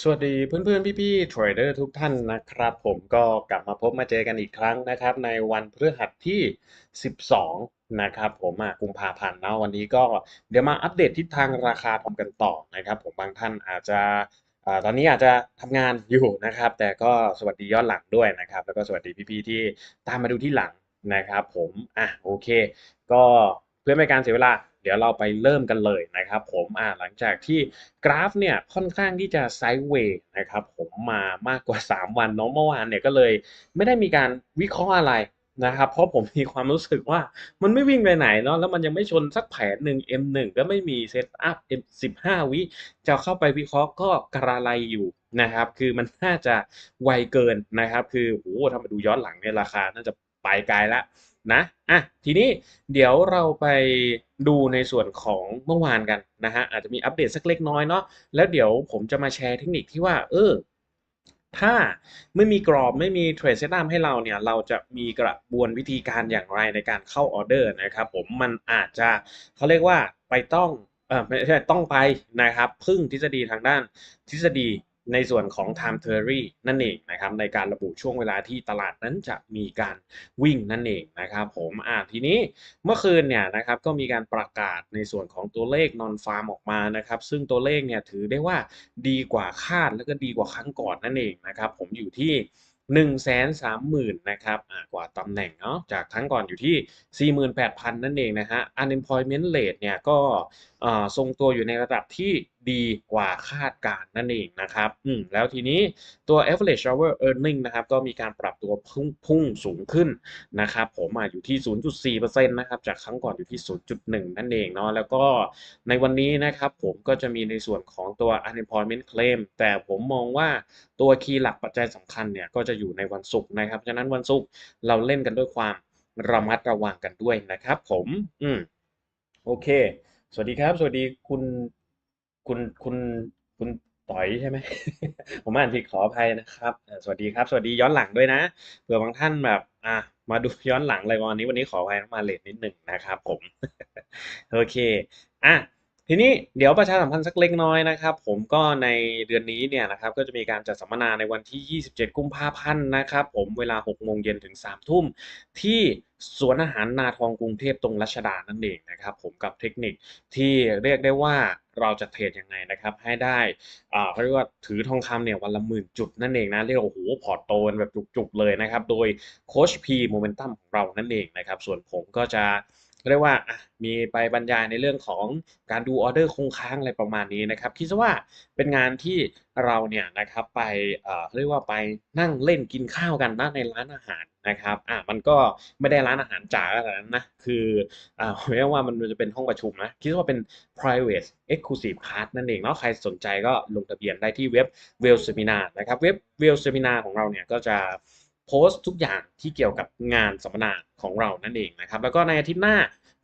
สวัสดีเพื่อนๆ พี่ๆเทรดเดอร์ทุกท่านนะครับ ผมก็กลับมาพบมาเจอกันอีกครั้งนะครับ ในวันพฤหัสที่ 12 นะครับ ผมอะกุมภาพันธ์เนาะวันนี้ก็เดี๋ยวมาอัปเดตทิศทางราคาทองกันต่อนะครับ ผมบางท่านอาจจะตอนนี้อาจจะทำงานอยู่นะครับ แต่ก็สวัสดีย้อนหลังด้วยนะครับ แล้วก็สวัสดีพี่ๆที่ตามมาดูที่หลังนะครับ ผมอะโอเค ก็ เพื่อไม่ให้การเสียเวลา เดี๋ยวเราไปเริ่มกันเลยนะครับผมอ่าหลังจากที่กราฟเนี่ยค่อนข้างที่จะไซด์เวย์นะครับผมมามากกว่า 3 วันเนาะเมื่อวานเนี่ยก็เลยไม่ได้มีการวิเคราะห์อะไรนะครับเพราะผมมีความรู้สึกว่ามันไม่วิ่งไปไหนเนาะแล้วมันยังไม่ชนสักแผนหนึ่ง M1 ก็ไม่มีเซตอัพ M15 วิจะเข้าไปวิเคราะห์ก็กระไรอยู่นะครับ คือมันน่าจะไวเกินนะครับ คือโหถ้ามาดูย้อนหลังเนี่ยราคาน่าจะไปไกลแล้ว นะอะทีนี้เดี๋ยวเราไปดูในส่วนของเมื่อวานกันนะฮะอาจจะมีอัปเดตสักเล็กน้อยเนาะแล้วเดี๋ยวผมจะมาแชร์เทคนิคที่ว่า เออ ถ้าไม่มีกรอบไม่มีเทรดเซตอัพให้เราเนี่ย เราจะมีกระบวนวิธีการอย่างไรในการเข้าออเดอร์นะครับผมมันอาจจะเขาเรียกว่าไปต้องเออไม่ใช่ต้องไปนะครับ พึ่งทฤษฎีทางด้านทฤษฎี ในส่วนของ time theory นั่นเองนะครับในการระบุช่วงเวลาที่ตลาดนั้นจะมีการวิ่งนั่นเองนะครับผมอ่าทีนี้เมื่อคืนเนี่ยนะครับก็มีการประกาศในส่วนของตัวเลข non farm ออกมานะครับซึ่งตัวเลขเนี่ยถือได้ว่าดีกว่าคาดแล้วก็ดีกว่าครั้งก่อนนั่นเองนะครับผมอยู่ที่1 3 0 0 0 0นะครับกว่าตำแหน่งเนาะจากครั้งก่อนอยู่ที่ 48,000 นั่นเองนะฮะ unemployment rate เนี่ยก็ ทรงตัวอยู่ในระดับที่ดีกว่าคาดการนั่นเองนะครับอืมแล้วทีนี้ตัว average hour earning นะครับก็มีการปรับตัวพุ่งพุ่งสูงขึ้นนะครับผมอยู่ที่ 0.4%นะครับจากครั้งก่อนอยู่ที่ 0.1 นั่นเองเนาะแล้วก็ในวันนี้นะครับผมก็จะมีในส่วนของตัว unemployment claim แต่ผมมองว่าตัวคีย์หลักปัจจัยสำคัญเนี่ยก็จะอยู่ในวันศุกร์นะครับฉะนั้นวันศุกร์เราเล่นกันด้วยความระมัดระวังกันด้วยนะครับผมอืมโอเค สวัสดีครับ สวัสดีคุณคุณคุณคุณต่อยใช่ไหม ผมอ่านผิดขออภัยนะครับสวัสดีครับ สวัสดีย้อนหลังด้วยนะเผื่อบางท่านแบบอะมาดูย้อนหลังอะไรวันนี้วันนี้ขออภัยมาเลทนิดหนึ่งนะครับผม โอเคอะ ทีนี้เดี๋ยวประชาสัมพันธ์สักเล็กน้อยนะครับ ผมก็ในเดือนนี้เนี่ยนะครับก็จะมีการจัดสัมมนาในวันที่ 27 กุมภาพันธ์นะครับผมเวลา 6 โมงเย็นถึง 3 ทุ่ม ที่สวนอาหารนาทองกรุงเทพตรงรัชดานั่นเองนะครับผมกับเทคนิคที่เรียกได้ว่าเราจะเทรดยังไงนะครับให้ได้อ่าเขาเรียกว่าถือทองคำเนี่ยวันละหมื่นจุดนั่นเองนะเรียกว่าโอ้โหพอร์ตโตนแบบจุกๆเลยนะครับโดยโคชพีโมเมนตัมของเรานั่นเองนะครับส่วนผมก็จะ เรียกว่ามีไปบรรยายในเรื่องของการดูออเดอร์คงค้างอะไรประมาณนี้นะครับ คิดซะว่าเป็นงานที่เราเนี่ยนะครับไปเรียกว่าไปนั่งเล่นกินข้าวกันนะในร้านอาหารนะครับอะมันก็ไม่ได้ร้านอาหารจ๋าขนาดนั้นนะคืออ่าเรียกว่ามันจะเป็นห้องประชุมนะคิดว่าเป็น private exclusive class นั่นเองเนาะใครสนใจก็ลงทะเบียนได้ที่เว็บ w e l l Seminar นะครับเว็บ w e l l Seminar ของเราเนี่ยก็จะ พสต์ทุกอย่างที่เกี่ยวกับงานสัมมนาของเรานั่นเองนะครับ แล้วก็ในอาทิตย์หน้า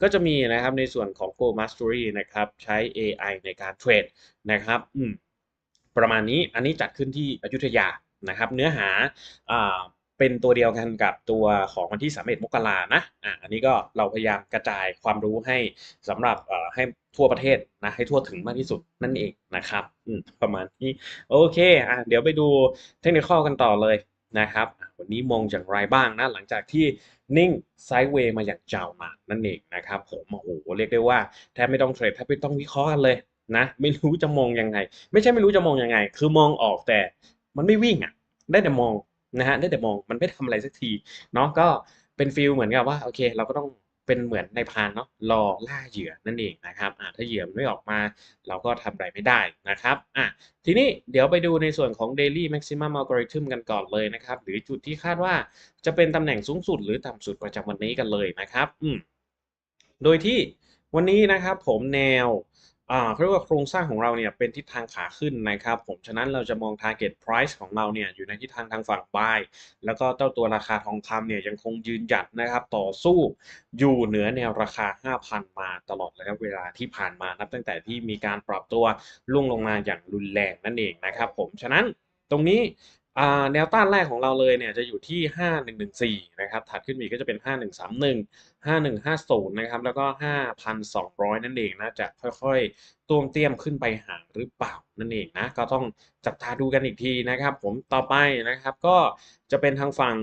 ก็จะมีนะครับในส่วนของ Go Mastery นะครับใช้ AI ในการเทรดนะครับอืมประมาณนี้อันนี้จัดขึ้นที่อยุธยานะครับ เนื้อหาอ่าเป็นตัวเดียวกันกับตัวของวันที่ 31 มกรานะอะอันนี้ก็เราพยายามกระจายความรู้ให้สำหรับให้ทั่วประเทศนะให้ทั่วถึงมากที่สุดนั่นเองนะครับประมาณนี้โอเคอะเดี๋ยวไปดูเทคนิคกันต่อเลย นะครับ วันนี้มองอย่างไรบ้างนะ หลังจากที่นิ่งไซด์เวย์มาอย่างยาวนานนั่นเองนะครับผมโอ้โหเรียกได้ว่าแทบไม่ต้องเทรดแทบไม่ต้องวิเคราะห์กันเลยนะ ไม่รู้จะมองยังไง ไม่ใช่ไม่รู้จะมองยังไง คือมองออกแต่มันไม่วิ่งอะ ได้แต่มองนะฮะได้แต่มองมันไม่ทำอะไรสักทีเนาะก็เป็นฟิลเหมือนกับว่าโอเค เราก็ต้อง เป็นเหมือนในพานเนาะรอล่าเหยื่อนั่นเองนะครับอ่าถ้าเหยื่อมันไม่ออกมาเราก็ทำอะไรไม่ได้นะครับอะทีนี้เดี๋ยวไปดูในส่วนของ daily maximum algorithm กันก่อนเลยนะครับ หรือจุดที่คาดว่าจะเป็นตำแหน่งสูงสุด หรือต่ำสุดประจำวันนี้กันเลยนะครับอืมโดยที่วันนี้นะครับผมแนว เขาเรียกว่าโครงสร้างของเราเนี่ยเป็นทิศทางขาขึ้นนะครับ ผมฉะนั้นเราจะมอง target price ของเราเนี่ยอยู่ในทิศทางทางฝั่ง buy แล้วก็เจ้าตัวราคาทองคำเนี่ยยังคงยืนหยัดนะครับ ต่อสู้อยู่เหนือแนวราคา 5,000 มาตลอดระยะเวลาที่ผ่านมานับตั้งแต่ที่มีการปรับตัวลุ่งลงมาอย่างรุนแรงนั่นเองนะครับ ผมฉะนั้นตรงนี้ แนวต้านแรกของเราเลยเนี่ยจะอยู่ที่ 5114 นะครับ ถัดขึ้นมาอีก็จะเป็น 5131 5150 นะครับ แล้วก็ 5,200 นั่นเองนะจะค่อยๆตวมเตี้ยมขึ้นไปหาหรือเปล่านั่นเองนะ ก็ต้องจับตาดูกันอีกทีนะครับ ผมต่อไปนะครับก็จะเป็นทางฝั่ง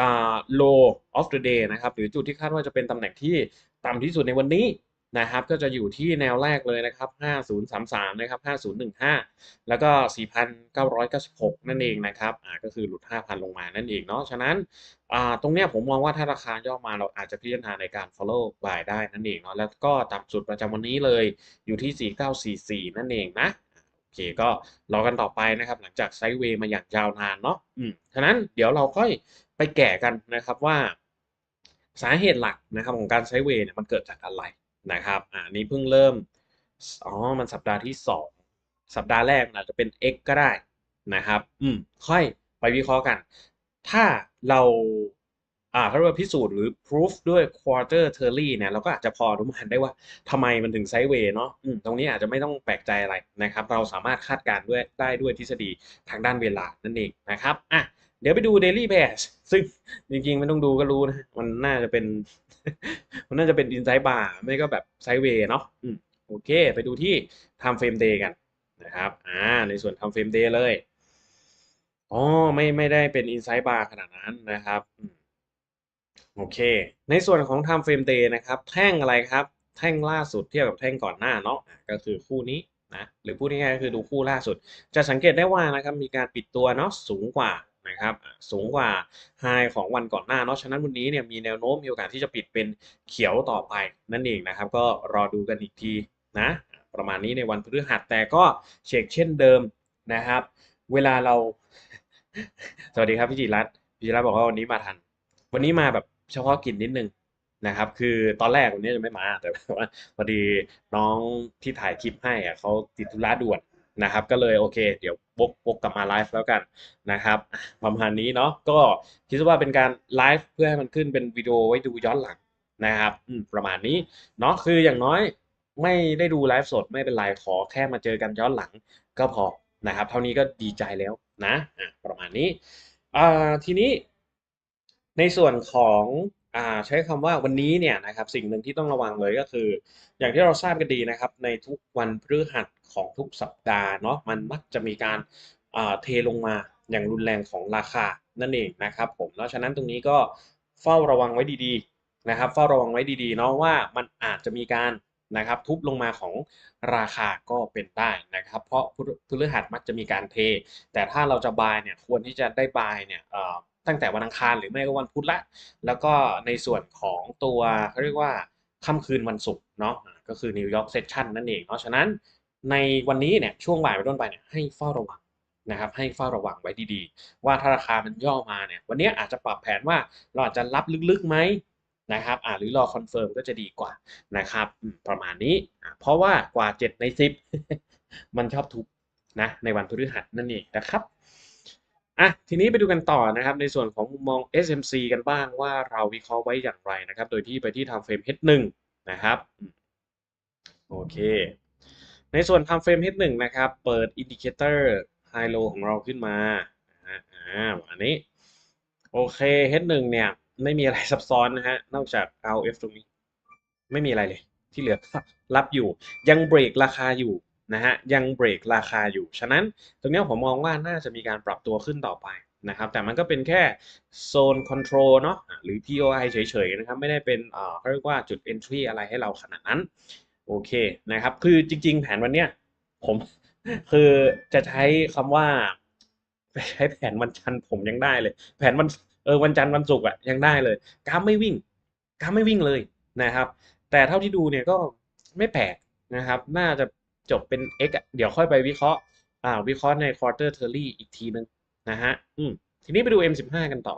อ่า low of the day นะครับ หรือจุดที่คาดว่าจะเป็นตำแหน่งที่ต่ำที่สุดในวันนี้ นะครับก็จะอยู่ที่แนวแรกเลยนะครับ 5033 นะครับ 5015 แล้วก็ 4,996 นั่นเองนะครับอ่าก็คือหลุด 5,000 ลงมานั่นเองเนาะฉะนั้นอ่าตรงเนี้ยผมมองว่าถ้าราคาย่อมาเราอาจจะพิจารณาในการ follow buy ได้นั่นเองเนาะแล้วก็ต่ำสุดประจำวันนี้เลยอยู่ที่ 4944 นั่นเองนะโอเคก็รอกันต่อไปนะครับ หลังจากไซด์เวย์มาอย่างยาวนานเนาะอืมฉะนั้นเดี๋ยวเราค่อยไปแกะกันนะครับว่าสาเหตุหลักนะครับของการไซด์เวย์เนี่ยมันเกิดจากอะไร นะครับอ่านี้เพิ่งเริ่มอ๋อมันสัปดาห์ที่ 2 สัปดาห์แรกอาจจะเป็น X ก็ได้นะครับ อืมค่อยไปวิเคราะห์กัน ถ้าเราอ่าเขาเรียกว่าพิสูจน์หรือ proof ด้วย quarter turly เนี่ยเราก็อาจจะพออนุมานได้ว่าทำไมมันถึงไซด์เวย์เนาะอืมตรงนี้อาจจะไม่ต้องแปลกใจอะไรนะครับ เราสามารถคาดการณ์ด้วยได้ด้วยทฤษฎีทางด้านเวลานั่นเองนะครับอะ เดี๋ยวไปดู daily bears ซึ่งจริงๆไม่ต้องดูก็รู้นะ มันน่าจะเป็น มันน่าจะเป็น inside bar ไม่ก็แบบไซด์เวย์เนาะอโอเค ไปดูที่ time frame day กันนะครับ อ่า ในส่วน time frame day เลย อ๋อ ไม่ไม่ได้เป็น inside bar ขนาดนั้นนะครับอโอเค ในส่วนของ time frame day นะครับ แท่งอะไรครับ แท่งล่าสุดเทียบกับแท่งก่อนหน้าเนาะ ก็คือคู่นี้นะ หรือพูดง่ายๆก็คือดูคู่ล่าสุด จะสังเกตได้ว่านะครับ มีการปิดตัวเนาะ สูงกว่า นะครับสูงกว่าไฮของวันก่อนหน้าเนาะฉะนั้นวันนี้เนี่ยมีแนวโน้มมีโอกาสที่จะปิดเป็นเขียวต่อไปนั่นเองนะครับ ก็รอดูกันอีกทีนะประมาณนี้ในวันพฤหัสแต่ก็เช็คเช่นเดิมนะครับ เวลาเรา สวัสดีครับพี่จิรัตพี่จิรัตบอกว่าวันนี้มาทัน วันนี้มาแบบเฉพาะกิจนิดนึงนะครับ คือตอนแรกวันนี้จะไม่มาแต่ว่าพอดีน้องที่ถ่ายคลิปให้อะเขาติดธุระด่วน นะครับ ก็เลยโอเค เดี๋ยววกวกกลับมาไลฟ์แล้วกันนะครับประมาณนี้เนาะก็คิดว่าเป็นการไลฟ์เพื่อให้มันขึ้นเป็นวิดีโอไว้ดูย้อนหลังนะครับประมาณนี้เนาะคืออย่างน้อยไม่ได้ดูไลฟ์สดไม่เป็นไรขอแค่มาเจอกันย้อนหลังก็พอนะครับ เท่านี้ก็ดีใจแล้วนะประมาณนี้ทีนี้ในส่วนของ ใช้คำว่าวันนี้เนี่ยนะครับสิ่งหนึ่งที่ต้องระวังเลยก็คือ อย่างที่เราทราบกันดีนะครับ ในทุกวันพฤหัสของทุกสัปดาห์เนาะมันมักจะมีการเทลงมาอย่างรุนแรงของราคานั่นเองนะครับผมเพราะฉะนั้นตรงนี้ก็เฝ้าระวังไว้ดีๆนะครับ เฝ้าระวังไว้ดีๆเนาะว่ามันอาจจะมีการนะครับทุบลงมาของราคาก็เป็นได้นะครับ เพราะพฤหัสมักจะมีการเท แต่ถ้าเราจะ buy เนี่ยควรที่จะได้ buy เนี่ย ตั้งแต่วันอังคารหรือไม่ก็วันพุธล้วแล้วก็ในส่วนของตัวเขาเรียกว่าค่ำคืนวันศุกร์เนาะก็คือ New York Session นั่นเองเนาะฉะนั้นในวันนี้เนี่ยช่วงบ่ายเป็นต้นไปเนี่ยให้เฝ้าระวังนะครับให้เฝ้าระวังไว้ดีๆ ว่าถ้าราคามันย่อมาเนี่ยวันนี้อาจจะปรับแผนว่าเราอาจจะรับลึกๆไหมนะครับอ่าหรือรอคอนเฟิร์มก็จะดีกว่านะครับประมาณนี้ เพราะว่ากว่า 7 ใน 10 มันชอบทุบนะในวันพฤหัสนั่นเองนะครับ อะทีนี้ไปดูกันต่อนะครับในส่วนของมุมมอง SMC กันบ้างว่าเราวิเคราะห์ไว้อย่างไรนะครับ โดยที่ไปที่ time frame H1 นะครับโอเค ในส่วน time frame H1 นะครับ เปิด indicator high low ของเราขึ้นมาอ่าอันนี้ โอเค H1 เนี่ย ไม่มีอะไรซับซ้อนนะฮะ นอกจาก RF ตรงนี้ ไม่มีอะไรเลย ที่เหลือรับอยู่ยังเบรกราคาอยู่ นะฮะยังเบรกราคาอยู่ ฉะนั้นตรงนี้ผมมองว่าน่าจะมีการปรับตัวขึ้นต่อไปนะครับแต่มันก็เป็นแค่โซนคอนโทรลเนาะอ่าหรือ POI เฉยๆนะครับไม่ได้เป็นอ่าเขาเรียกว่าจุด entry อะไรให้เราขนาดนั้น โอเคนะครับคือจริง ๆ แผนวันเนี้ยผมคือจะใช้คำว่าใช้แผนวันจันทร์ผมยังได้เลย แผนวันเออวันจันทร์วันศุกร์อะยังได้เลยกราฟไม่วิ่งกราฟไม่วิ่งเลยนะครับ แต่เท่าที่ดูเนี่ยก็ไม่แปลกนะครับ น่าจะ จบเป็น X เดี๋ยวค่อยไปวิเคราะห์อ่าวิเคราะห์ใน quarter turly อีกทีหนึ่งนะครับอืมทีนี้ไปดู M15 กันต่อ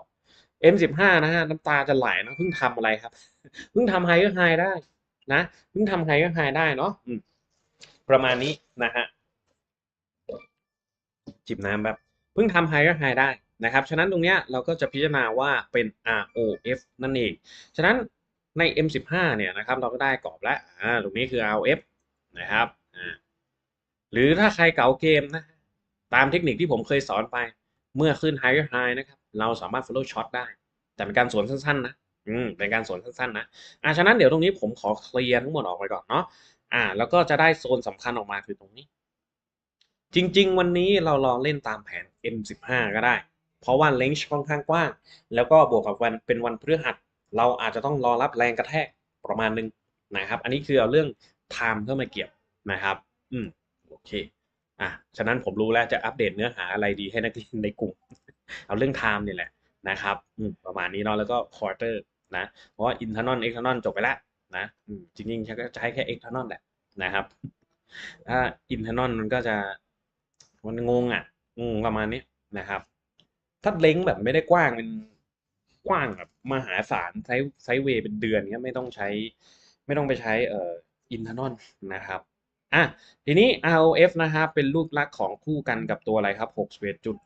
M15 นะครับน้ำตาจะไหลนะเพิ่งทำอะไรครับ เพิ่งทำ higher high ได้นะเพิ่งทำ higher high ได้เนาะอืมประมาณนี้นะครับจิบน้ำแป๊บเพิ่งทำ higher high ได้นะครับ ฉะนั้นตรงเนี้ยเราก็จะพิจารณาว่าเป็น ROF นั่นเอง ฉะนั้นใน M15 เนี่ยนะครับเราก็ได้กรอบแล้วอ่าตรงนี้คือ ROF นะครับ หรือถ้าใครเก๋าเกมนะ ตามเทคนิคที่ผมเคยสอนไป เมื่อขึ้น higher high นะครับ เราสามารถ follow shot ได้ แต่เป็นการสวนสั้นๆนะ อืม เป็นการสวนสั้นๆนะ อ่าฉะนั้นเดี๋ยวตรงนี้ผมขอเคลียร์ทั้งหมดออกไปก่อนเนาะ อ่า แล้วก็จะได้โซนสำคัญออกมาคือตรงนี้ จริง ๆ วันนี้เราลองเล่นตามแผน M15 ก็ได้ เพราะว่าเลนจ์ค่อนข้างกว้าง แล้วก็บวกกับวันเป็นวันพฤหัส เราอาจจะต้องรอรับแรงกระแทกประมาณนึงนะครับ อันนี้คือเอาเรื่อง time เข้ามาเกี่ยวนะครับ อืม โอเคอะฉะนั้นผมรู้แล้วจะอัปเดตเนื้อหาอะไรดีให้นักเรียนในกลุ่ม เอาเรื่อง time นี่แหละนะครับอืมประมาณนี้เนาะแล้วก็ quarter นะเพราะว่า internal external จบไปแล้วนะจริงๆฉันก็จะให้แค่ external แหละนะครับถ้า internal มันก็จะมันงงอะอืมประมาณนี้นะครับ ถ้าเล้งแบบไม่ได้กว้างเป็นกว้างแบบมหาศาลไซส์ไซส์เวย์เป็นเดือนเงี้ยไม่ต้องใช้ ไม่ต้องไปใช้เอ่อ internal นะครับ อะทีนี้ ROF นะครับเป็นรูปลักษณ์ของคู่กันกับตัวอะไรครับ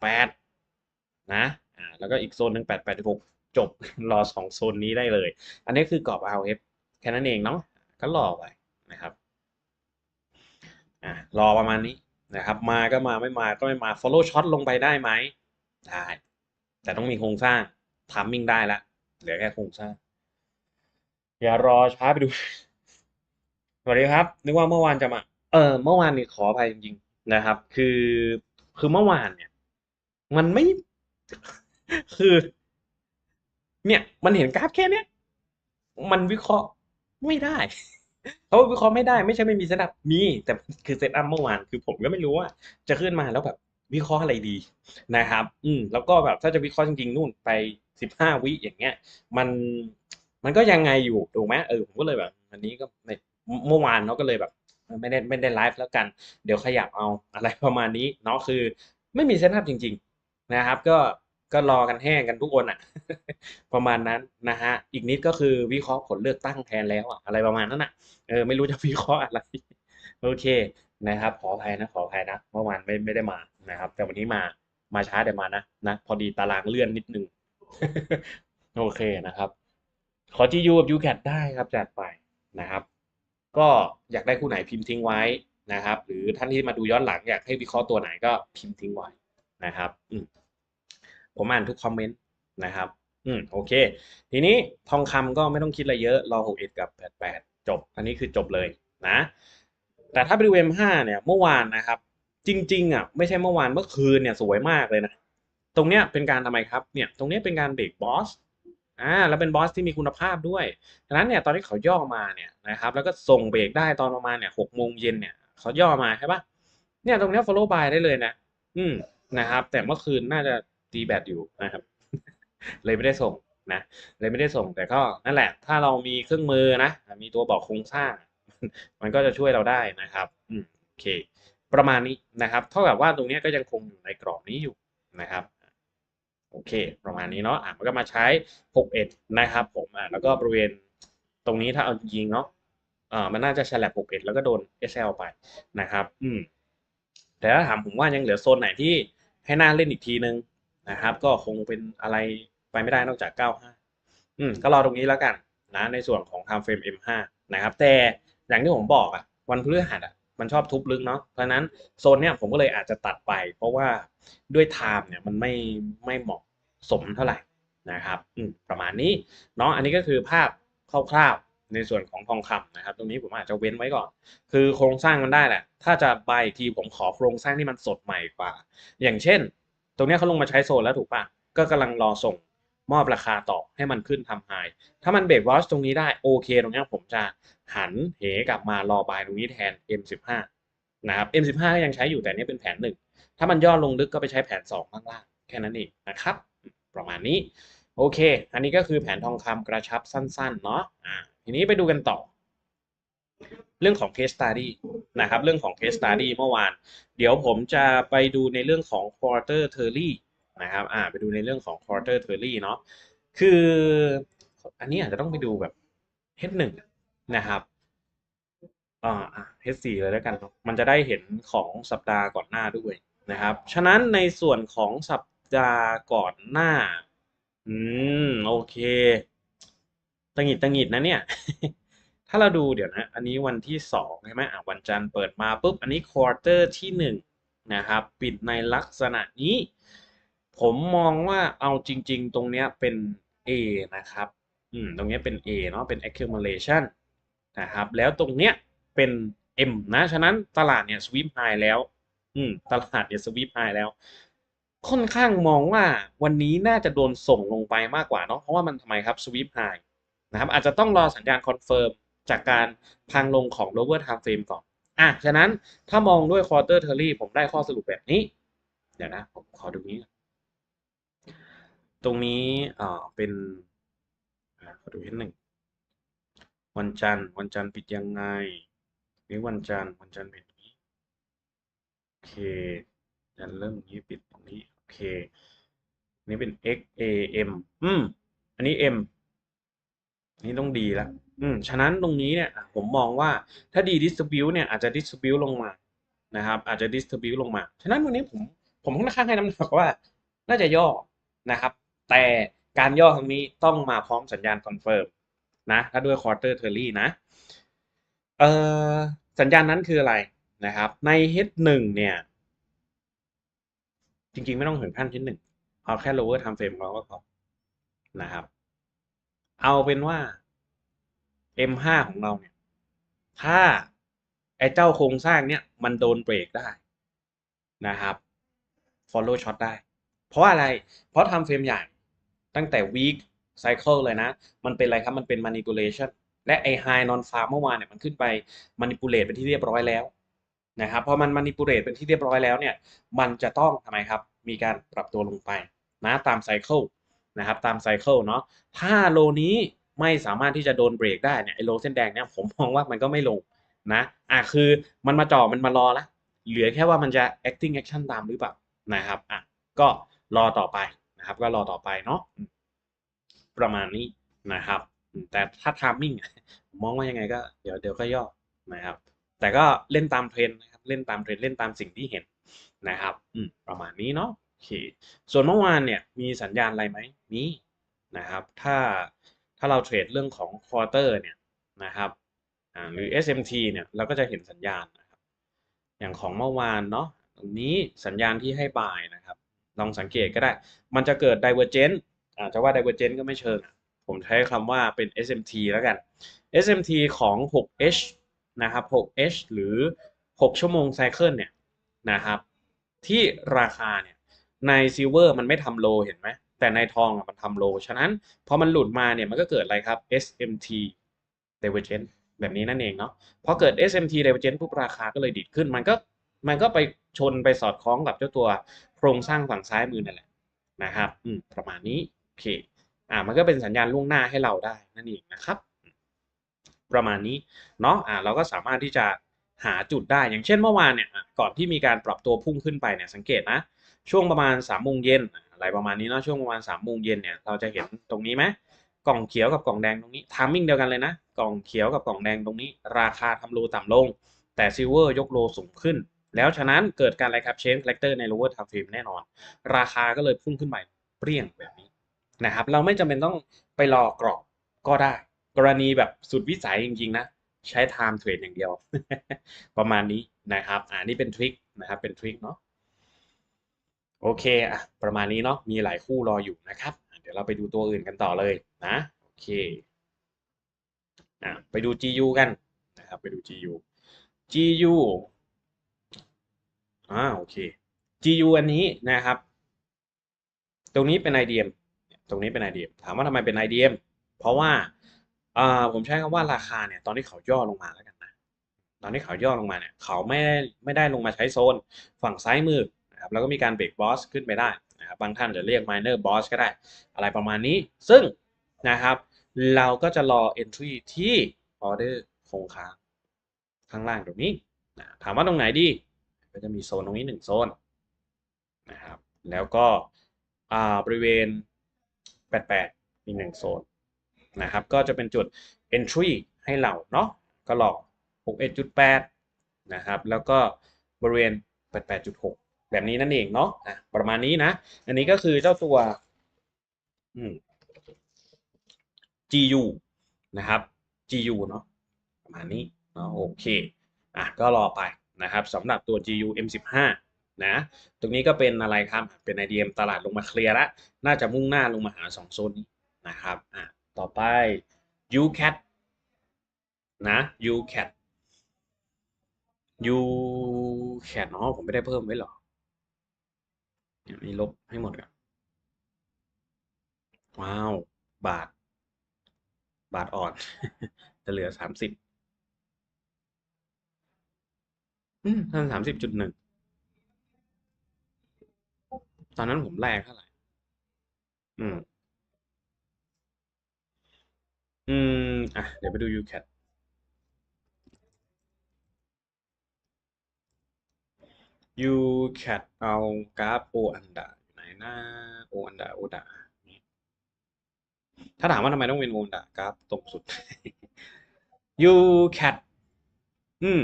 61.8นะอ่าแล้วก็อีกโซนหนึ่ง8 8 6 จบรอสองโซนนี้ได้เลย อันนี้คือกรอบ ROF แค่นั้นเองเนาะก็รอไปนะครับอ่ารอประมาณนี้นะครับ มาก็มาไม่มาก็ไม่มา follow shot ลงไปได้ไหมได้ แต่ต้องมีโครงสร้าง timing ได้ละเหลือแค่โครงสร้าง อย่ารอช้าไปดู สวัสดีครับ นึกว่าเมื่อวานจะมา เออเมื่อวานนี่ขออภัยจริงๆนะครับ คือคือเมื่อวานเนี่ย มันไม่ คือ เนี่ย มันเห็นกราฟแค่เนี้ยมันวิเคราะห์ไม่ได้เขาวิเคราะห์ไม่ได้ไม่ใช่ไม่มีเซตอัพมี แต่คือเซตอัพเมื่อวานคือผมก็ไม่รู้ว่า จะขึ้นมาแล้วแบบวิเคราะห์อะไรดีนะครับ อืมแล้วก็แบบถ้าจะวิเคราะห์จริงๆนู่นไปสิบห้าวิอย่างเงี้ย มันมันก็ยังไงอยู่ถูกไหมเออผมก็เลยแบบวันนี้ก็ในเมื่อวานเนาะก็เลยแบบ ไม่ได้ไม่ได้ไลฟ์แล้วกัน เดี๋ยวขยับเอาอะไรประมาณนี้เนาะคือไม่มีเซตอัพจริง ๆนะครับ ก็ก็รอกันแห้งกันทุกคนอะประมาณนั้นนะฮะอีกนิดก็คือวิเคราะห์ผลเลือกตั้งแทนแล้วอะอะไรประมาณนั้นอะเออไม่รู้จะวิเคราะห์อะไรโอเคนะครับขออภัยนะขออภัยนะเมื่อวานไม่ไม่ได้มานะครับ แต่วันนี้มามาช้าแต่มานะนะพอดีตารางเลื่อนนิดนึงโอเคนะครับ ขอ GU กับ UCAT ได้ครับจัดไปนะครับ ก็อยากได้คู่ไหนพิมพ์ทิ้งไว้นะครับ หรือท่านที่มาดูย้อนหลังอยากให้วิเคราะห์ตัวไหนก็พิมพ์ทิ้งไว้นะครับอืผมอ่านทุกคอมเมนต์นะครับ อืมโอเค ทีนี้ทองคำก็ไม่ต้องคิดอะไรเยอะรอ61กับ88จบ อันนี้คือจบเลยนะ แต่ถ้าไปดู M5 เนี่ยเมื่อวานนะครับ จริงๆอะไม่ใช่เมื่อวานเมื่อคืนเนี่ยสวยมากเลยนะ ตรงเนี้ยเป็นการทำไมครับเนี่ยตรงเนี้ยเป็นการเบรกบอส อ่าแล้วเป็นบอสที่มีคุณภาพด้วยดังนั้นเนี่ยตอนที่เขาย่อมาเนี่ยนะครับแล้วก็ส่งเบรกได้ตอนประมาณเนี่ยหกโมงเย็นเนี่ยเขาย่อมาใช่ปะเนี่ยตรงเนี้ย follow by ได้เลยนะ อืมนะครับ แต่เมื่อคืนน่าจะตีแบตอยู่นะครับ เลยไม่ได้ส่งนะเลยไม่ได้ส่งแต่ก็นั่นแหละ ถ้าเรามีเครื่องมือนะ มีตัวบอกโครงสร้าง มันก็จะช่วยเราได้นะครับอืมโอเค ประมาณนี้นะครับ เท่ากับว่าตรงเนี้ยก็ยังคงอยู่ในกรอบนี้อยู่นะครับ โอเค ประมาณนี้เนาะอะมันก็มาใช้ 61 นะครับผมอะแล้วก็บริเวณตรงนี้ถ้าเอาจริงเนาะอ่ามันน่าจะฉลับ61 แล้วก็โดน SL ไปนะครับ อืมแต่ถ้าถามผมว่ายังเหลือโซนไหนที่ให้น่าเล่นอีกทีนึงนะครับ ก็คงเป็นอะไรไปไม่ได้นอกจาก 95 อืมก็รอตรงนี้แล้วกันนะในส่วนของ time frame M5 นะครับ แต่อย่างที่ผมบอกอะวันพฤหัสอะ มันชอบทุบลึกเนาะเพราะนั้นโซนเนี้ยผมก็เลยอาจจะตัดไป เพราะว่าด้วยไทม์เนี่ยมันไม่ไม่เหมาะสมเท่าไหร่นะครับประมาณนี้เนาะอันนี้ก็คือภาพคร่าวๆในส่วนของทองคำนะครับ ตรงนี้ผมอาจจะเว้นไว้ก่อน คือโครงสร้างมันได้แหละ ถ้าจะไปอีกทีผมขอโครงสร้างที่มันสดใหม่กว่า อย่างเช่น ตรงนี้เขาลงมาใช้โซนแล้วถูกปะก็กำลังรอส่ง มอบราคาต่อให้มันขึ้นทำไฮถ้ามันเบรกวอชตรงนี้ได้โอเค ตรงนี้ผมจะหันเหกลับมารอบายตรงนี้แทน M15 นะครับ M15 ก็ยังใช้อยู่แต่นนี้เป็นแผนหนึ่งถ้ามันย่อลงลึกก็ไปใช้แผน 2 ข้างล่างแค่นั้นเองนะครับ ประมาณนี้ โอเค อันนี้ก็คือแผนทองคำกระชับสั้นๆเนาะอ่าทีนี้ไปดูกันต่อ เรื่องของ case study นะครับ เรื่องของ case study เมื่อวาน เดี๋ยวผมจะไปดูในเรื่องของ quarter t e r l y นะครับอ่าไปดูในเรื่องของ quarter t e r l y เนาะคืออันนี้อาจจะต้องไปดูแบบ H1 นะครับอ่า H4 เลยแล้วกันเนาะมันจะได้เห็นของสัปดาห์ก่อนหน้าด้วยนะครับ ฉะนั้นในส่วนของสัปดาห์ก่อนหน้า อืม โอเคตังหิดตังหิดนะเนี่ย ถ้าเราดูเดี๋ยวนะ อันนี้วันที่สองใช่ไหมอะวันจันทร์เปิดมาปุ๊บ อันนี้ควอเตอร์ที่หนึ่งนะครับ ปิดในลักษณะนี้ ผมมองว่าเอาจริง ๆ ตรงเนี้ยเป็น A นะครับ อืม ตรงเนี้ยเป็น A เนาะ เป็น accumulation นะครับ แล้วตรงเนี้ยเป็น M นะ ฉะนั้นตลาดเนี่ย sweep high แล้ว อืม ตลาดเนี่ย sweep high แล้ว ค่อนข้างมองว่าวันนี้น่าจะโดนส่งลงไปมากกว่าเนาะ เพราะว่ามันทำไมครับ sweep high นะครับ อาจจะต้องรอสัญญาณคอนเฟิร์มจากการพังลงของ lower time frame ก่อน อะ ฉะนั้นถ้ามองด้วย quarter terly ผมได้ข้อสรุปแบบนี้ เดี๋ยวนะ ผมขอดูนี้ ตรงนี้อ่าเป็นอ่าขอดูให้หนึ่งวันจันทร์วันจันทร์ปิดยังไงนี่วันจันทร์วันจันทร์เป็นอย่างนี้โอเคจันทร์เริ่มองนี้ปิดตรงนี้โอเคนี่เป็น x a m อืมอันนี้ m นี่ต้องดีละอืมฉะนั้นตรงนี้เนี่ยผมมองว่าถ้าดี distribute เนี่ยอาจจะ distribute ลงมานะครับ อาจจะ distribute ลงมา ฉะนั้นวันนี้ผมผมค่อนข้างให้น้ำหนักว่า น่าจะย่อนะครับ แต่การย่อครั้งนี้ต้องมาพร้อมสัญญาณคอนเฟิร์มนะถ้าด้วย quarter terly นะเอ่อสัญญาณนั้นคืออะไรนะครับ ใน H1 เนี่ย จริงๆ ไม่ต้องถึงขั้น H1 เอาแค่ lower time frame เราก็พอนะครับ เอาเป็นว่า M5 ของเราเนี่ย ถ้าไอ้เจ้าโครงสร้างเนี่ย มันโดนเบรกได้นะครับ follow shot ได้ เพราะอะไร เพราะทำเฟรมใหญ่ ตั้งแต่ week cycle เลยนะ มันเป็นอะไรครับ มันเป็น manipulation และไอ้ high non farm เมื่อวานเนี่ยมันขึ้นไป manipulate เป็นที่เรียบร้อยแล้วนะครับพอมัน manipulate เป็นที่เรียบร้อยแล้วเนี่ย มันจะต้องทำไมครับ มีการปรับตัวลงไปนะตาม cycle นะครับตาม cycle เนาะ ถ้าโลนี้ไม่สามารถที่จะโดนเบรกได้เนี่ยไอ้โลเส้นแดงเนี่ยผมมองว่ามันก็ไม่ลงนะอะคือมันมาจ่อมันมารอล้วเหลือแค่ว่ามันจะ acting action ตามหรือเปล่านะครับอะก็รอต่อไป นะครับ ก็รอต่อไปเนาะประมาณนี้นะครับ แต่ถ้า timing มองว่ายังไงก็เดี๋ยวเดี๋ยวก็ย่อนะครับ แต่ก็เล่นตามเทรนด์นะครับ เล่นตามเทรนด์เล่นตามสิ่งที่เห็นนะครับอืประมาณนี้เนาะโอเคส่วนเมื่อวานเนี่ยมีสัญญาณอะไรไหมมีนะครับ ถ้าถ้าเราเทรดเรื่องของ quarter เนี่ยนะครับหรือ SMT เนี่ยเราก็จะเห็นสัญญาณนะครับ อย่างของเมื่อวานเนาะตรงนี้สัญญาณที่ให้ buy นะครับ ลองสังเกตก็ได้ มันจะเกิด divergence อาจจะว่า divergence ก็ไม่เชิง ผมใช้คำว่าเป็น SMT แล้วกัน SMT ของ 6H นะครับ 6H หรือ 6 ชั่วโมงไซเคิลเนี่ยนะครับ ที่ราคาเนี่ยในซิลเวอร์มันไม่ทำโลเห็นไหม แต่ในทองอะมันทำโล ฉะนั้นพอมันหลุดมาเนี่ยมันก็เกิดอะไรครับ SMT divergence แบบนี้นั่นเองเนาะพอเกิด SMT divergence ปุ๊บราคาก็เลยดิดขึ้น มันก็มันก็ไปชนไปสอดคล้องกับเจ้าตัว โครงสร้างฝั่งซ้ายมือนั่นแหละนะครับอืมประมาณนี้โอเคอ่ามันก็เป็นสัญญาณล่วงหน้าให้เราได้นั่นเองนะครับ ประมาณนี้เนาะอ่าเราก็สามารถที่จะหาจุดได้อย่างเช่นเมื่อวานเนี่ยก่อนที่มีการปรับตัวพุ่งขึ้นไปเนี่ยสังเกตนะ ช่วงประมาณ3ามโมงเย็นอะไรประมาณนี้เนาะช่วงประมาณ3ามโมงเย็นเนี่ยเราจะเห็นตรงนี้ไหมกล่องเขียวกับกล่องแดงตรงนี้ทามมิ่งเดียวกันเลยนะ กล่องเขียวกับกล่องแดงตรงนี้ ราคาทำโลต่ำลง แต่ซิลเวอร์ยกโลสูงขึ้น แล้วฉะนั้นเกิดการอะไรครับเชนคาแรคเตอร์ใน lower time frame แน่นอน ราคาก็เลยพุ่งขึ้นไปเปรี้ยงแบบนี้นะครับ เราไม่จำเป็นต้องไปรอกรอบก็ได้ กรณีแบบสุดวิสัยจริงๆนะ ใช้ time trade อย่างเดียว ประมาณนี้นะครับอ่านี่เป็นทริคนะครับเป็นทริคเนาะโอเคอะประมาณนี้เนาะมีหลายคู่รออยู่นะครับ เดี๋ยวเราไปดูตัวอื่นกันต่อเลยนะโอเคอะไปดู GU กันนะครับไปดู GU GU อ่าโอเค GU อันนี้นะครับ ตรงนี้เป็น IDM ตรงนี้เป็น IDM ถามว่าทำไมเป็น IDM เพราะว่าอ่าผมใช้คำว่าราคาเนี่ยตอนที่เขาย่อลงมาแล้วกันนะตอนที่เขาย่อลงมาเนี่ยเขาไม่ได้ไม่ได้ลงมาใช้โซนฝั่งซ้ายมือนะครับแล้วก็มีการเบรกบอสขึ้นไปได้นะครับบางท่านจะเรียก minor boss ก็ได้ อะไรประมาณนี้ ซึ่งนะครับ เราก็จะรอ entry ที่ order คงค้างข้างล่างตรงนี้นะถามว่าตรงไหนดี ก็จะมีโซนตรงนี้หนึ่งโซนนะครับแล้วก็อ่าบริเวณ 88อีกหนึ่งโซนนะครับก็จะเป็นจุด entry ให้เราเนาะก็รอก61.8 นะครับแล้วก็บริเวณ 88.6 แบบนี้นั่นเองเนาะะประมาณนี้นะ อันนี้ก็คือเจ้าตัวอืม GU นะครับ GU เนาะประมาณนี้เนาะโอเค อะ ก็รอไป นะครับสำหรับตัว GU M15 นะตรงนี้ก็เป็นอะไรครับเป็น IDM ตลาดลงมาเคลียร์ละน่าจะมุ่งหน้าลงมาหาสองโซนนี้นะครับอะต่อไป UCAT นะ UCAT UCAT อ๋อผมไม่ได้เพิ่มไว้หรอเนี่ยนี่ลบให้หมดก่อนว้าว บาท บาทอ่อนจะเหลือ สามสิบอืมสามสิบจุดหนึ่ง ตอนนั้นผมแรกเท่าไหร่ อืม อืม อะ เดี๋ยวไปดู UCAT UCAT เอากราฟโออันดาอยู่ไหนนะโออันดาโอดาถ้าถามว่าทำไมต้องเป็นโออันดากราฟตรงสุด UCAT อืม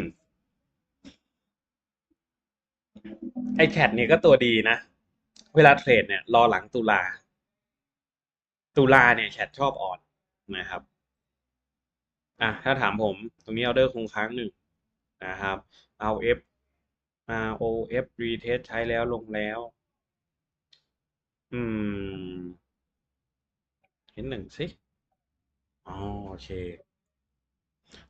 ไอแคทเนี่ยก็ตัวดีนะ เวลาเทรดเนี่ย รอหลังตุลา ตุลาเนี่ยแคทชอบอ่อนนะครับ อะถ้าถามผมตรงนี้ออเดอร์คงค้างหนึ่งนะครับเอา F ROF retest ใช้แล้วลงแล้ว อืม เห็นหนึ่งสิอ๋อโอเค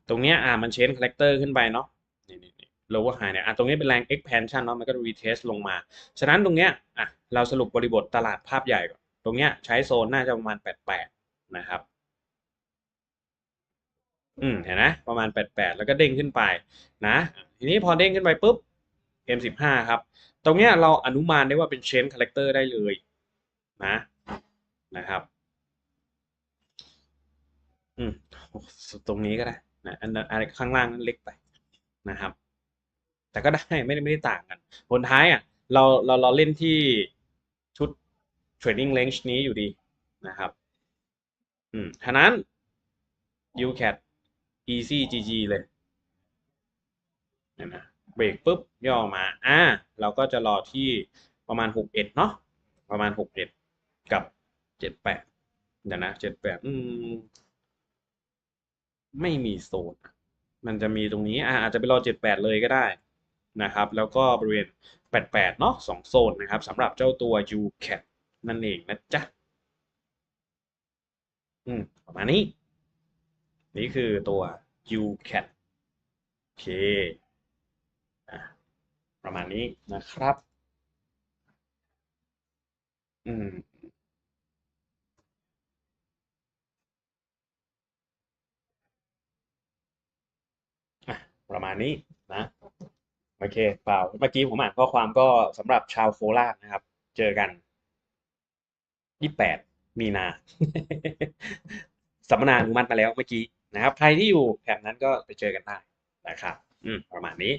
ตรงเนี้ยอ่ามันเชนคาแรคเตอร์ขึ้นไปเนาะนี่ lower high เนี่ยอะตรงนี้เป็นแรง expansion เนาะมันก็ retest ลงมา ฉะนั้นตรงเนี้ยอะเราสรุปบริบทตลาดภาพใหญ่ก่อน ตรงเนี้ยใช้โซนน่าจะประมาณ 88 นะครับ อืมเห็นไหมประมาณ 88 แล้วก็เด้งขึ้นไปนะ ทีนี้พอเด้งขึ้นไปปุ๊บ M15 ครับ ตรงเนี้ยเราอนุมานได้ว่าเป็นเชนคาแรคเตอร์ได้เลยนะนะครับ อืมตรงนี้ก็ได้นะอันอะไรข้างล่างนั้นเล็กไปนะครับ แต่ก็ได้ไม่ได้ไม่ได้ต่างกันผลท้ายอะเราเราเราเล่นที่ชุด trading range นี้อยู่ดีนะครับอืมฉะนั้น UCAT easy GG เลยเนี่ยนะเบรกปุ๊บย่อมา อ่า เราก็จะรอที่ประมาณ 61 เนาะประมาณ 61 กับ 78 เดี๋ยวนะ 78 อืม ไม่มีโซน มันจะมีตรงนี้ อ่าอาจจะไปรอ 78 เลยก็ได้ นะครับแล้วก็บริเวณ 88 เนาะสองโซนนะครับสำหรับเจ้าตัว UCAT นั่นเองนะจ๊ะอืมประมาณนี้ นี่คือตัว UCAT โอเคประมาณนี้นะครับ อืมอะประมาณนี้ โอเคเปล่าเมื่อกี้ผมอ่านข้อความก็สำหรับชาวโคราชนะครับ เจอกันยี่แปดมีนา สัมมนาอนุมัติมาแล้วเมื่อกี้นะครับ ใครที่อยู่แถบนั้นก็ไปเจอกันได้นะครับ อืมประมาณนี้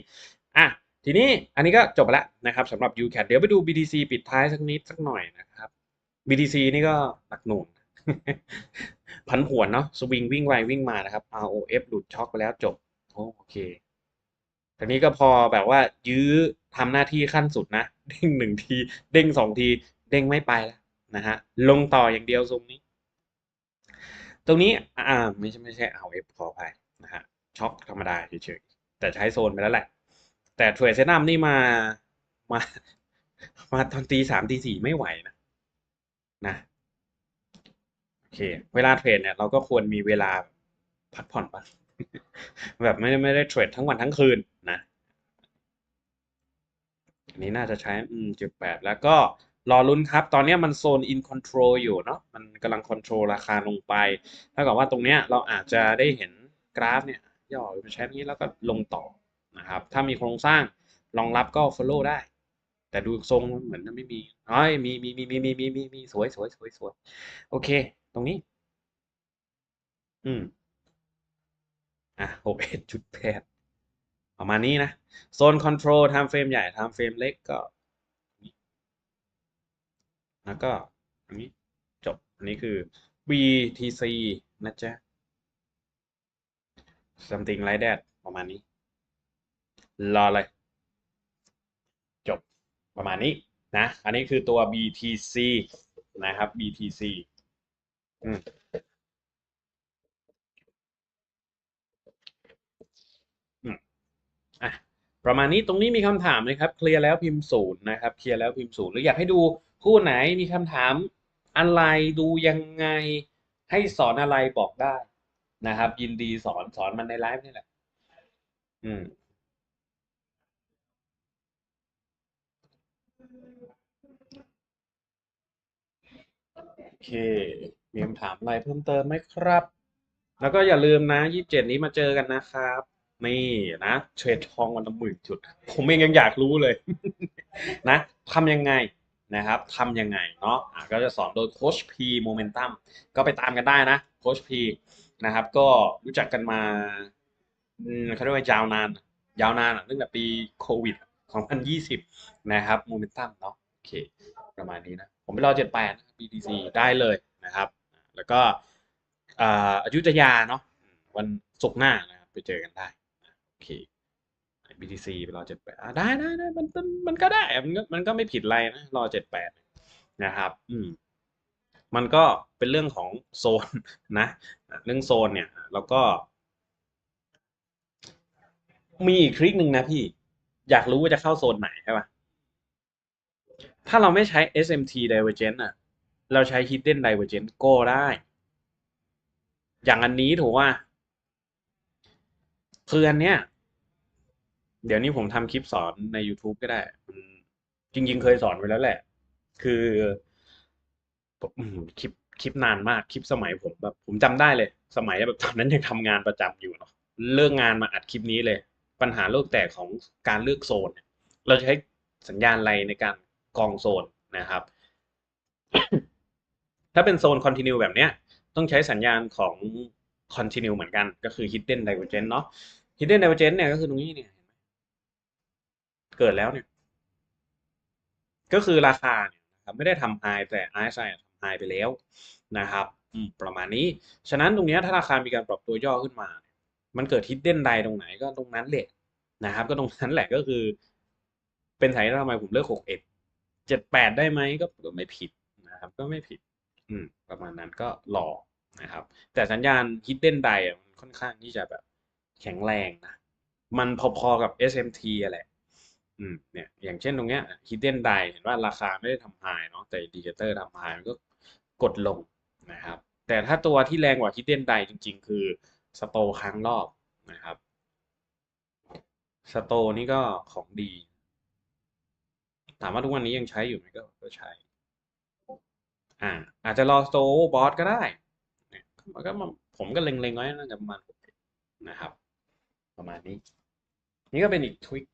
อะ ทีนี้อันนี้ก็จบไปแล้วนะครับสำหรับ UCAT เดี๋ยวไปดู BTC ปิดท้ายสักนิดสักหน่อยนะครับ BTC นี่ก็หนักหน่วงพันผวนเนาะสวิงวิ่งไววิ่งมานะครับ ROF หลุดช็อคไปแล้วจบโอเค ทีนี้ก็พอแบบว่า ยื้อทำหน้าที่ขั้นสุดนะ เด้งหนึ่งที เด้งสองที เด้งไม่ไปแล้วนะฮะ ลงต่ออย่างเดียวทรงนี้ ตรงนี้ อ่า ไม่ใช่ไม่ใช่ ROF ขออภัยนะฮะ ช็อคธรรมดาเฉยๆ แต่ใช้โซนไปแล้วแหละ แต่เทรดเซนัมนี่มา มา มาตอนตีสามตีสี่ไม่ไหวนะ นะ โอเค เวลาเทรดเนี่ยเราก็ควรมีเวลาพักผ่อนบ้างแบบไม่ได้ไม่ได้เทรดทั้งวันทั้งคืน อันนี้น่าจะใช้อืมจุดแปดแล้วก็รอลุ้นครับ ตอนนี้มันโซน in control อยู่เนาะ มันกำลัง control ราคาลงไปถ้ากับว่าตรงเนี้ยเราอาจจะได้เห็นกราฟเนี่ยย่อไปใช้นี้แล้วก็ลงต่อนะครับ ถ้ามีโครงสร้างรองรับก็ follow ได้ แต่ดูทรงเหมือนไม่มีอ๋อมีมีมีมีมีมีมีมีสวยสวยสวยสวยโอเค ตรงนี้ อืม อะหกเอ็ดจุดแปด ประมาณนี้นะ โซนคอนโทรลไทม์เฟรมใหญ่ไทม์เฟรมเล็กก็ แล้วก็อันนี้จบ อันนี้คือ BTC นะจ๊ะ something like that ประมาณนี้ รอเลย จบประมาณนี้นะ อันนี้คือตัว BTC นะครับ BTC อืม อะประมาณนี้ตรงนี้มีคำถามนะครับเคลียร์แล้วพิมพ์ศูนย์นะครับเคลียร์แล้วพิมพ์ศูนย์หรืออยากให้ดูคู่ไหนมีคำถามอะไรดูยังไงให้สอนอะไรบอกได้นะครับ ยินดีสอนสอนมันในไลฟ์นี่แหละ อืมโอเค มีคำถามอะไรเพิ่มเติมไหมครับ แล้วก็อย่าลืมนะยี่สิบเจ็ดนี้มาเจอกันนะครับ นี่นะเทรดทองวันละหมื่นจุด ผมเองยังอยากรู้เลย นะทำยังไงนะครับทำยังไงเนาะะก็จะสอนโดยโค้ชพีโมเมนตัมก็ไปตามกันได้นะโค้ชพีนะครับ ก็รู้จักกันมาอืมเขาเรียกว่ายาวนาน ยาวนานตั้งแต่ปีโควิด 2020 นะครับโมเมนตัมเนาะโอเค ประมาณนี้นะ ผมไปรอเจ็ดแปด BTC ได้เลยนะครับ แล้วก็อาอยุธยาเนาะวันศุกร์หน้านะครับไปเจอกันได้ อเค BTC ไปรอเจ็ดแปดได้ได้ได้มันมันก็ได้มันก็มันก็ไม่ผิดอะไรนะรอเจ็ดแปดนะครับ อืมมันก็เป็นเรื่องของโซนนะเรื่องโซนเนี่ย แล้วก็ มีอีกทริคหนึ่งนะพี่ อยากรู้ว่าจะเข้าโซนไหนใช่ปะถ้าเราไม่ใช้ SMT Divergent อะ เราใช้ Hidden Divergent ก็ได้ อย่างอันนี้ถูกว่า คืออันเนี้ย เดี๋ยวนี้ผมทำคลิปสอนใน YouTube ก็ได้จริง ๆ เคยสอนไว้แล้วแหละ คือคลิปคลิปนานมากคลิปสมัยผมแบบ ผมจำได้เลย สมัยแบบตอนนั้นยังทำงานประจำอยู่เนาะเลิกงานมาอัดคลิปนี้เลย ปัญหาโลกแตกของการเลือกโซน เราใช้สัญญาณอะไรในการกองโซนนะครับ ถ้าเป็นโซน continue แบบเนี้ย ต้องใช้สัญญาณของ continue เหมือนกัน ก็คือ hidden divergent เนาะ hidden divergent เนี่ยก็คือตรงนี้เนี่ยเกิดแล้วเนี่ย ก็คือราคาเนี่ยนะครับไม่ได้ทำ high แต่ RSI ทำ high ไปแล้วนะครับอืมประมาณนี้ ฉะนั้นตรงเนี้ยถ้าราคามีการปรับตัวย่อขึ้นมา มันเกิด hidden ใดตรงไหนก็ตรงนั้นแหละนะครับ ก็ตรงนั้นแหละก็คือ เป็นสาเหตุทำไมผมเลือก6 1 7 8ได้ไหมก็ก็ไม่ผิดนะครับ ก็ไม่ผิด อืม ประมาณนั้นก็รอนะครับ แต่สัญญาณ hidden ใดอะมันค่อนข้างที่จะแบบ แข็งแรงนะ มันพอๆกับ SMT อะแหละ อืมเนี่ย อย่างเช่นตรงเนี้ย hidden ใดเห็นว่าราคาไม่ได้ทำ high เนาะ แต่ indicator ทำ high มันก็กดลงนะครับ แต่ถ้าตัวที่แรงกว่า hidden ใดจริง ๆ คือ s t o ค้างรอบนะครับ s t o นี่ก็ของดี ถามว่าทุกวันนี้ยังใช้อยู่ไหมก็ก็ใช้ อ่า อาจจะรอ store bot ก็ได้เนี่ยมันก็ผมก็เล็งๆไว้น่าจะประมาณนะครับ ประมาณนี้ นี่ก็เป็นอีกทริค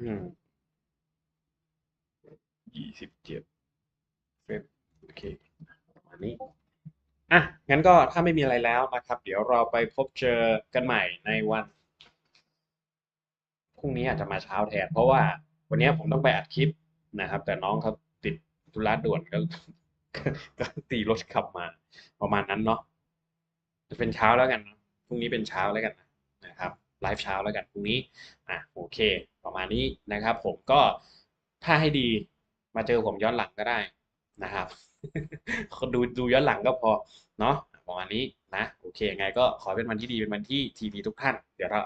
อืมยี่สิบเจ็ดเฟบโอเคประมาณนี้อะงั้นก็ถ้าไม่มีอะไรแล้วนะครับ เดี๋ยวเราไปพบเจอกันใหม่ในวันพรุ่งนี้อาจจะมาเช้าแทน เพราะว่าวันนี้ผมต้องไปอัดคลิปนะครับ แต่น้องเขาติดธุระด่วนก็ก็ตีรถขับมา ประมาณนั้นเนาะจะเป็นเช้าแล้วกันพรุ่งนี้เป็นเช้าแล้วกันนะนะครับไลฟ์เช้าแล้วกันพรุ่งนี้อะโอเค ประมาณนี้นะครับ ผมก็ถ้าให้ดีมาเจอผมย้อนหลังก็ได้นะครับดูดูย้อนหลังก็พอเนาะประมาณนี้นะโอเคยังไงก็ขอเป็นวันที่ดีเป็นวันที่ทีวีทุกท่านเดี๋ยวเรา